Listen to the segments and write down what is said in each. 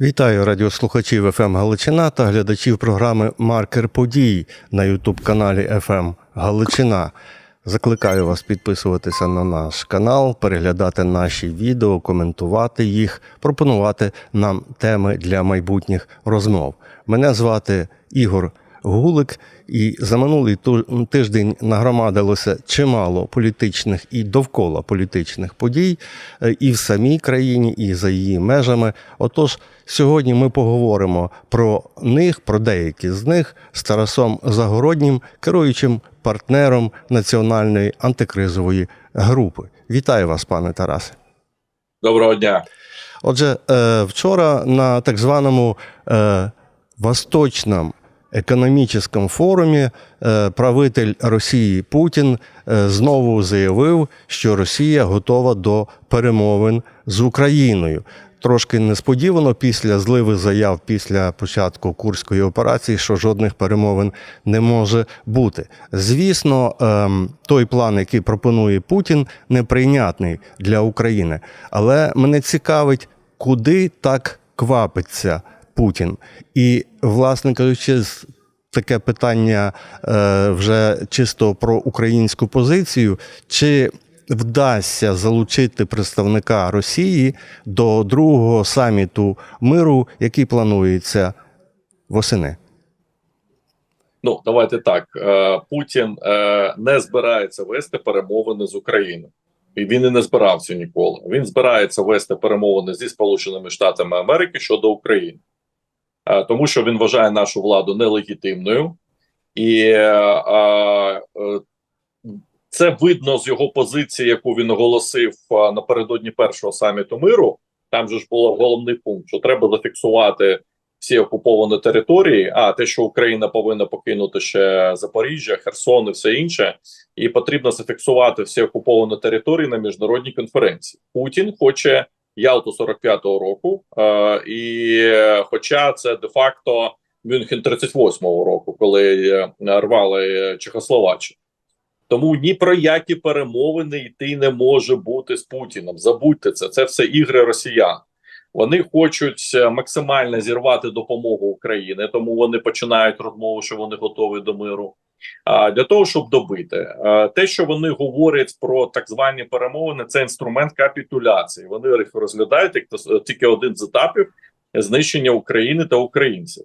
Вітаю радіослухачів ФМ Галичина та глядачів програми Маркер подій на Ютуб-каналі ФМ Галичина. Закликаю вас підписуватися на наш канал, переглядати наші відео, коментувати їх, пропонувати нам теми для майбутніх розмов. Мене звати Ігор Гулик, і за минулий тиждень нагромадилося чимало політичних і довкола політичних подій е, і в самій країні, і за її межами. Отож, сьогодні ми поговоримо про них, про деякі з них з Тарасом Загороднім, керуючим партнером національної антикризової групи. Вітаю вас, пане Тарасе. Доброго дня. Отже, е, вчора на так званому е, Восточному економічному форумі е, правитель Росії Путін е, знову заявив, що Росія готова до перемовин з Україною. Трошки несподівано після зливи заяв після початку курської операції, що жодних перемовин не може бути. Звісно, ем, той план, який пропонує Путін, неприйнятний для України. Але мене цікавить, куди так квапиться Путін. І, власне кажучи, таке питання е, вже чисто про українську позицію. Чи вдасться залучити представника Росії до другого саміту миру, який планується восени? Ну давайте так. Е, Путін е, не збирається вести перемовини з Україною, і він і не збирався ніколи. Він збирається вести перемовини зі Сполученими Штатами Америки щодо України, тому що він вважає нашу владу нелегітимною, і е, е, це видно з його позиції, яку він оголосив е, напередодні першого саміту миру. Там же ж було головний пункт, що треба зафіксувати всі окуповані території. А те, що Україна повинна покинути ще Запоріжжя, Херсон і все інше, і потрібно зафіксувати всі окуповані території на міжнародній конференції. Путін хоче Ялту 45-го року, е, і хоча це де-факто Мюнхен 38-го року, коли е, рвали Чехословаччину. Тому ні про які перемовини йти не може бути з Путіним. Забудьте це. Це все ігри росіян. Вони хочуть е, максимально зірвати допомогу України, тому вони починають розмову, що вони готові до миру. Для того, щоб добити те, що вони говорять про так звані перемовини, це інструмент капітуляції. Вони їх розглядають як тільки один з етапів знищення України та українців.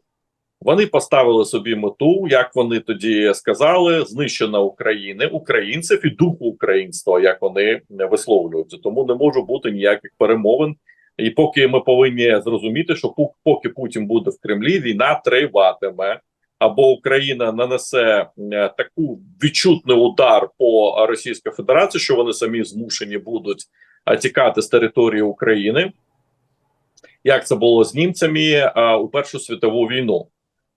Вони поставили собі мету, як вони тоді сказали, знищена України, українців і духу українства, як вони висловлюються. Тому не може бути ніяких перемовин. І поки ми повинні зрозуміти, що поки Путін буде в Кремлі, війна триватиме. Або Україна нанесе е, таку відчутний удар по Російській Федерації, що вони самі змушені будуть е, тікати з території України, як це було з німцями е, у Першу світову війну.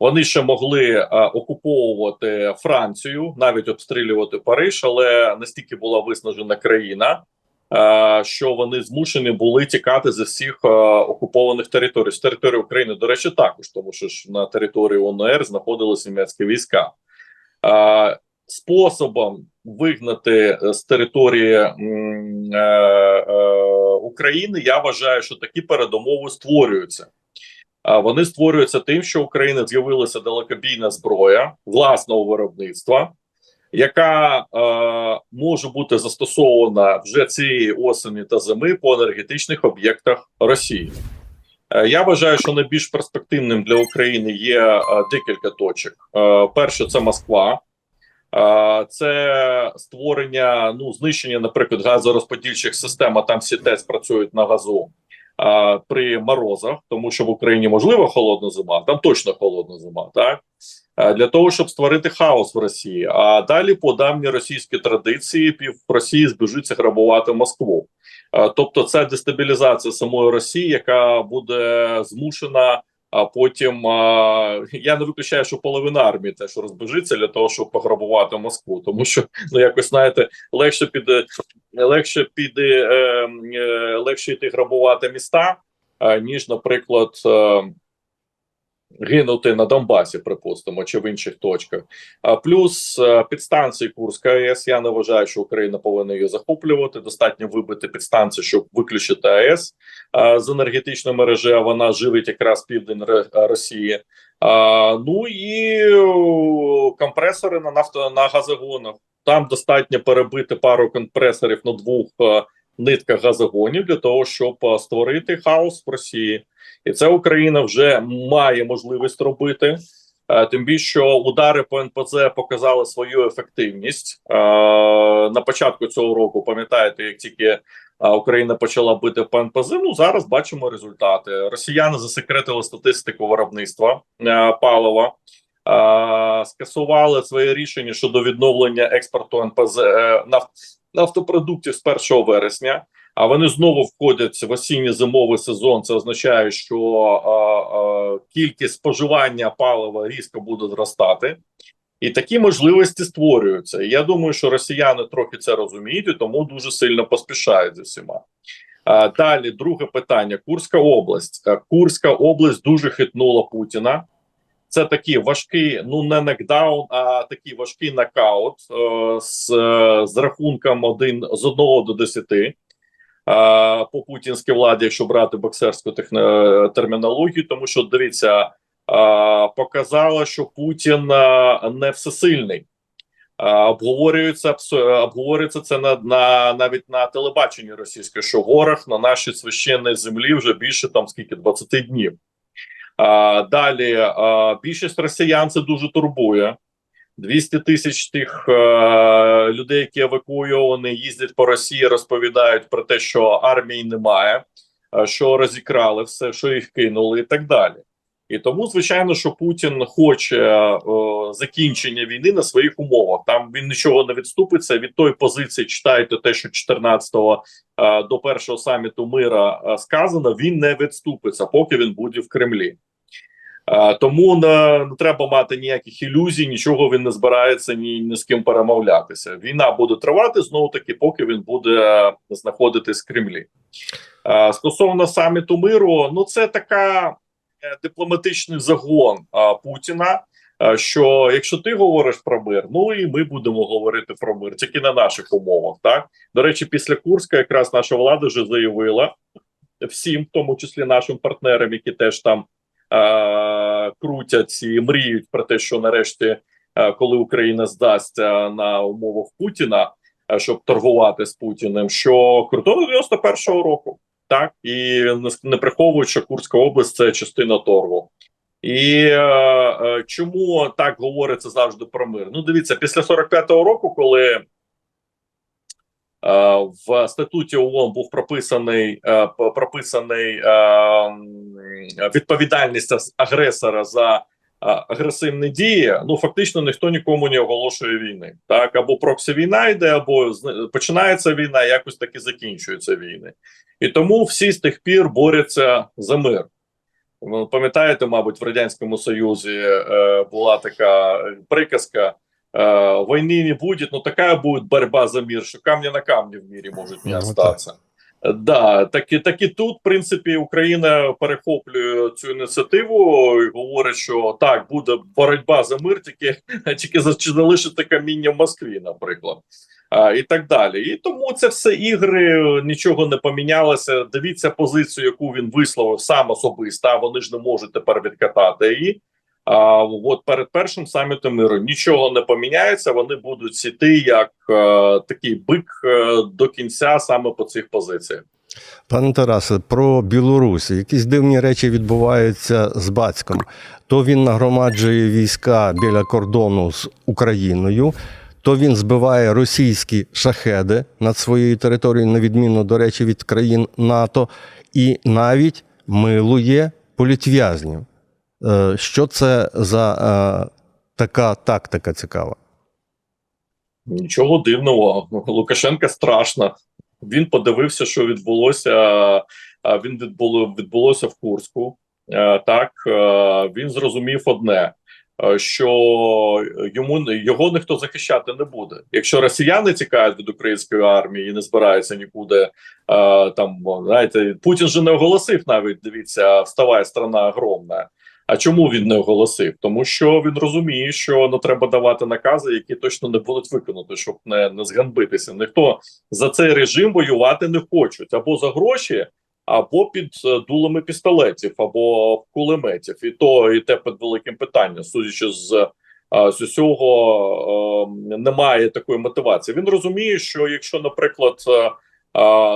Вони ще могли е, окуповувати Францію, навіть обстрілювати Париж, але настільки була виснажена країна, що вони змушені були тікати зі всіх е, окупованих територій. З території України, до речі, також, тому що ж на території ОНР знаходилися німецькі війська. Е, способом вигнати з території е, е, України, я вважаю, що такі передумови створюються. А вони створюються тим, що в Україні з'явилася далекобійна зброя власного виробництва, яка е, може бути застосована вже цієї осені та зими по енергетичних об'єктах Росії. Е, Я вважаю, що найбільш перспективним для України є е, декілька точок. Е, перше, це Москва. Е, Це створення, ну знищення, наприклад, газорозподільчих систем, а там всі ТЕЦ працюють на газу при морозах, тому що в Україні можливо холодна зима, там точно холодна зима, так для того, щоб створити хаос в Росії. А далі по давній російській традиції пів Росії збіжиться грабувати Москву. Тобто, це дестабілізація самої Росії, яка буде змушена. А потім а, я не виключаю, що половина армії теж розбежиться для того, щоб пограбувати Москву, тому що ну якось знаєте, легше піде легше піде е, е, легше йти грабувати міста, е, ніж, наприклад, е, гинути на Донбасі, припустимо, чи в інших точках. А плюс е, підстанції Курська АЕС. Я не вважаю, що Україна повинна її захоплювати. Достатньо вибити підстанцію, щоб виключити АЕС е, з енергетичної мережі. А вона живить якраз південь Росії. А, ну і компресори на нафто на газогонах. Там достатньо перебити пару компресорів на двох е, нитках газогонів для того, щоб е, створити хаос в Росії. І це Україна вже має можливість робити. Е, Тим більше що удари по НПЗ показали свою ефективність Е, на початку цього року. Пам'ятаєте, як тільки Україна почала бити по НПЗ, ну зараз бачимо результати. Росіяни засекретили статистику виробництва палива, скасували своє рішення щодо відновлення експорту НПЗ нафтопродуктів з 1 вересня. А вони знову входять в осінньо-зимовий сезон. Це означає, що а, а, кількість споживання палива різко буде зростати, і такі можливості створюються. І я думаю, що росіяни трохи це розуміють, і тому дуже сильно поспішають з усіма. А, далі, друге питання: Курська область. Курська область дуже хитнула Путіна. Це такий важкий, ну не нокдаун, а такий важкий нокаут е, з, з рахунком один з 1 до 10 е, по путінській владі, якщо брати боксерську техно- термінологію, тому що дивіться, е, показало, що Путін е, не всесильний. Е, Обговорюється обговорюється це на, на навіть на телебаченні російське, що ворог на нашій священній землі вже більше там скільки 20 днів. Далі більшість росіян це дуже турбує. 200 тисяч тих е, людей, які евакуйовані, їздять по Росії, розповідають про те, що армії немає, е, що розікрали все, що їх кинули, і так далі. І тому, звичайно, що Путін хоче е, закінчення війни на своїх умовах. Там він нічого не відступиться від тої позиції. Читайте те, що 14-го е, до першого саміту мира е, сказано. Він не відступиться, поки він буде в Кремлі. Е, Тому не, не треба мати ніяких ілюзій, нічого він не збирається ні, ні з ким перемовлятися. Війна буде тривати знову таки, поки він буде е, знаходитись в Кремлі. Е, Стосовно саміту миру, ну це така дипломатичний загон е, Путіна. е, Що якщо ти говориш про мир, ну і ми будемо говорити про мир, тільки на наших умовах. Так до речі, після Курська якраз наша влада вже заявила всім, в тому числі нашим партнерам, які теж там е, крутять і мріють про те, що нарешті, е, коли Україна здасться на умовах Путіна, е, щоб торгувати з Путіним, що кордон 91-го року, так і не, приховують, що Курська область це частина торгу. І е, е, чому так говориться завжди про мир? Ну, дивіться, після 45-го року, коли е, в статуті ООН був прописаний е, прописаний е, відповідальність агресора за е, агресивні дії. Ну фактично ніхто нікому не оголошує війни. Так або проксі війна йде, або починається війна, якось таки закінчується війни. І тому всі з тих пір борються за мир. Ви пам'ятаєте, мабуть, в радянському Союзі е, була така приказка: е, війни не буде, но така буде боротьба за мир, що камня на камні в мірі можуть не Ну, остатися. Да, так і, так і тут, в принципі, Україна перехоплює цю ініціативу і говорить, що так, буде боротьба за мир, тільки, тільки за- чи залишиться каміння в Москві, наприклад. І так далі. І тому це все ігри, нічого не помінялося. Дивіться позицію, яку він висловив сам особисто. Вони ж не можуть тепер відкатати її. А от перед першим самітом миру нічого не поміняється. Вони будуть сіти як е, такий бик е, до кінця саме по цих позиціях. Пане Тарасе, про Білорусь. Якісь дивні речі відбуваються з Бацьком. То він нагромаджує війська біля кордону з Україною, то він збиває російські шахеди над своєю територією, на відміну, до речі, від країн НАТО, і навіть милує політв'язнів. Е, Що це за е, така тактика цікава? Нічого дивного. Лукашенка страшно. Він подивився, що відбулося. Він відбуло відбулося в Курську. Е, Так е, він зрозумів одне: е, що йому його ніхто захищати не буде. Якщо росіяни тікають від української армії і не збираються нікуди, е, там знаєте, Путін же не оголосив навіть. Дивіться, вставає страна огромна. А чому він не оголосив? Тому що він розуміє, що не треба давати накази, які точно не будуть виконані, щоб не, не зганбитися. Ніхто за цей режим воювати не хочуть або за гроші, або під е, дулами пістолетів, або кулеметів. І то і те під великим питанням, судячи з з усього е, немає такої мотивації. Він розуміє, що якщо, наприклад, е,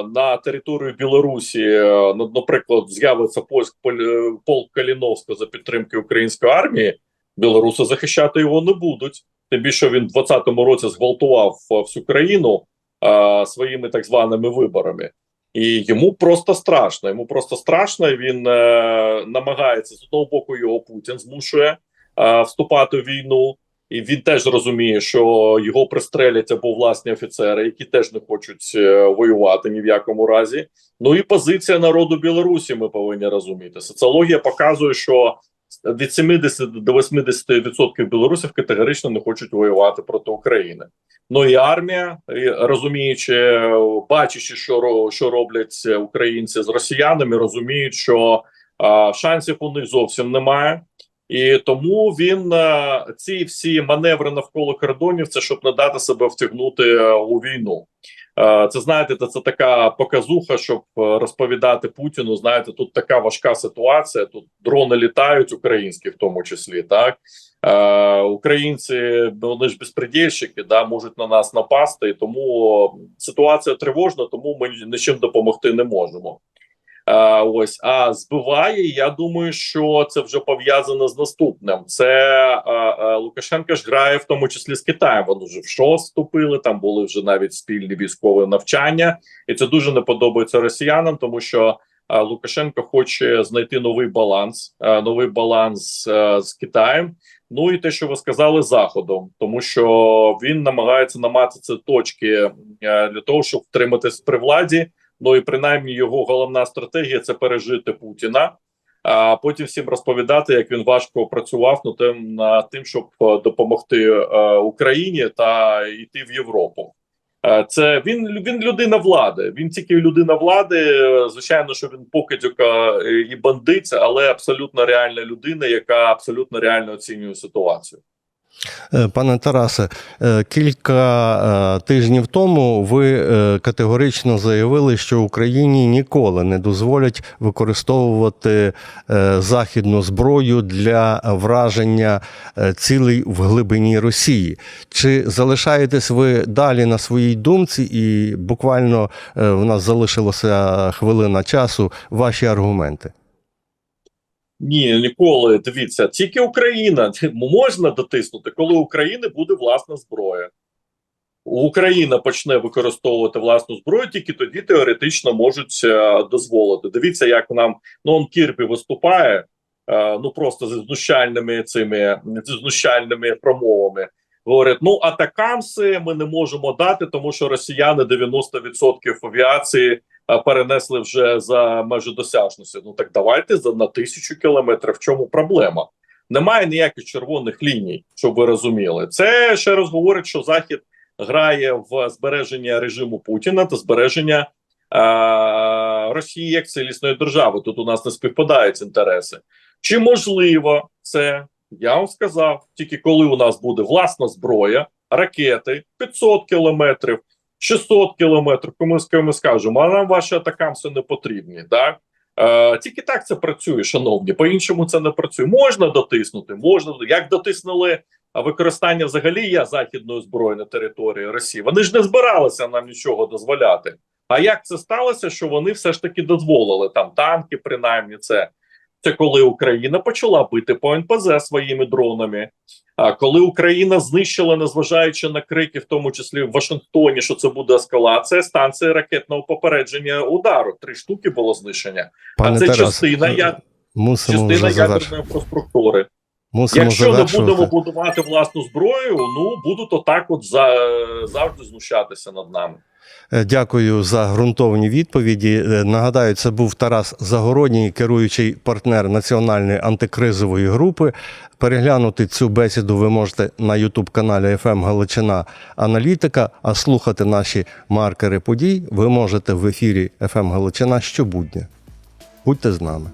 на територію Білорусі, е, ну, наприклад, з'явиться польськ поль- полк Каліновського за підтримки української армії, білоруси захищати його не будуть. Тим більше він в 2020 році зґвалтував е, всю країну а, своїми так званими виборами. І йому просто страшно. Йому просто страшно. Він е, намагається з одного боку його Путін змушує е, вступати в війну, і він теж розуміє, що його пристрелять або власні офіцери, які теж не хочуть е, воювати ні в якому разі. Ну і позиція народу Білорусі. Ми повинні розуміти. Соціологія показує, що від 70 до 80% білорусів категорично не хочуть воювати проти України. Ну і армія, розуміючи, бачачи, що що роблять українці з росіянами, розуміють, що а, шансів у них зовсім немає. І тому він е, ці всі маневри навколо кордонів, це щоб не дати себе втягнути е, у війну. Е, Це знаєте, це, така показуха, щоб розповідати Путіну. Знаєте, тут така важка ситуація. Тут дрони літають, українські в тому числі. Так е, українці вони ж безпредельщики, да можуть на нас напасти, і тому ситуація тривожна, тому ми нічим допомогти не можемо. Е, ось а збиває. Я думаю, що це вже пов'язано з наступним. Це е, е, Лукашенко ж грає в тому числі з Китаєм. Вони вже в ШОС вступили. Там були вже навіть спільні військові навчання, і це дуже не подобається росіянам, тому що Лукашенко хоче знайти новий баланс, новий баланс з Китаєм. Ну і те, що ви сказали, заходом, тому що він намагається намати ці точки для того, щоб втриматись при владі. Ну і принаймні його головна стратегія це пережити Путіна, а потім всім розповідати, як він важко працював над тим, над тим, щоб е, допомогти е, Україні та йти в Європу. Е, Це він він людина влади. Він тільки людина влади. Звичайно, що він покидьока е, і бандиця, але абсолютно реальна людина, яка абсолютно реально оцінює ситуацію. Е, Пане Тарасе, е, кілька е, тижнів тому ви категорично заявили, що Україні ніколи не дозволять використовувати західну зброю для враження цілей в глибині Росії. Чи залишаєтесь ви далі на своїй думці, і буквально в нас залишилося хвилина часу ваші аргументи? Ні, ніколи. Дивіться, тільки Україна можна дотиснути, коли України буде власна зброя. Україна почне використовувати власну зброю, тільки тоді теоретично можуть е, дозволити. Дивіться, як нам ну он Кірпі виступає. е, ну просто зі знущальними цими зі знущальними промовами. Говорять: ну атакамси ми не можемо дати, тому що росіяни 90% авіації перенесли вже за межі досяжності. Ну так давайте за на тисячу кілометрів. В чому проблема? Немає ніяких червоних ліній, щоб ви розуміли. Це ще раз говорить, що Захід грає в збереження режиму Путіна та збереження е, Росії як цілісної держави. Тут у нас не співпадають інтереси. Чи можливо це? Я вам сказав, тільки коли у нас буде власна зброя, ракети 500 кілометрів, 600 кілометрів, кому ми скажемо, а нам ваші атакамси не потрібні. Так? Е, тільки так це працює, шановні. По-іншому це не працює. Можна дотиснути, можна як дотиснули використання взагалі я західної зброї на території Росії. Вони ж не збиралися нам нічого дозволяти. А як це сталося, що вони все ж таки дозволили там танки, принаймні це. Це коли Україна почала бити по НПЗ своїми дронами. А коли Україна знищила, незважаючи на крики, в тому числі в Вашингтоні, що це буде ескалація, станції ракетного попередження удару. Три штуки було знищення. Пане а це Тарас, частина я частина ядерної інфраструктури. Мусимо Якщо не будемо будувати власну зброю, ну будуть отак, от за завжди знущатися над нами. Е, Дякую за ґрунтовні відповіді. Е, Нагадаю, це був Тарас Загородній, керуючий партнер національної антикризової групи. Переглянути цю бесіду ви можете на Ютуб-каналі «ФМ Галичина Аналітика, а слухати наші маркери подій ви можете в ефірі «ФМ Галичина щобудня. Будьте з нами.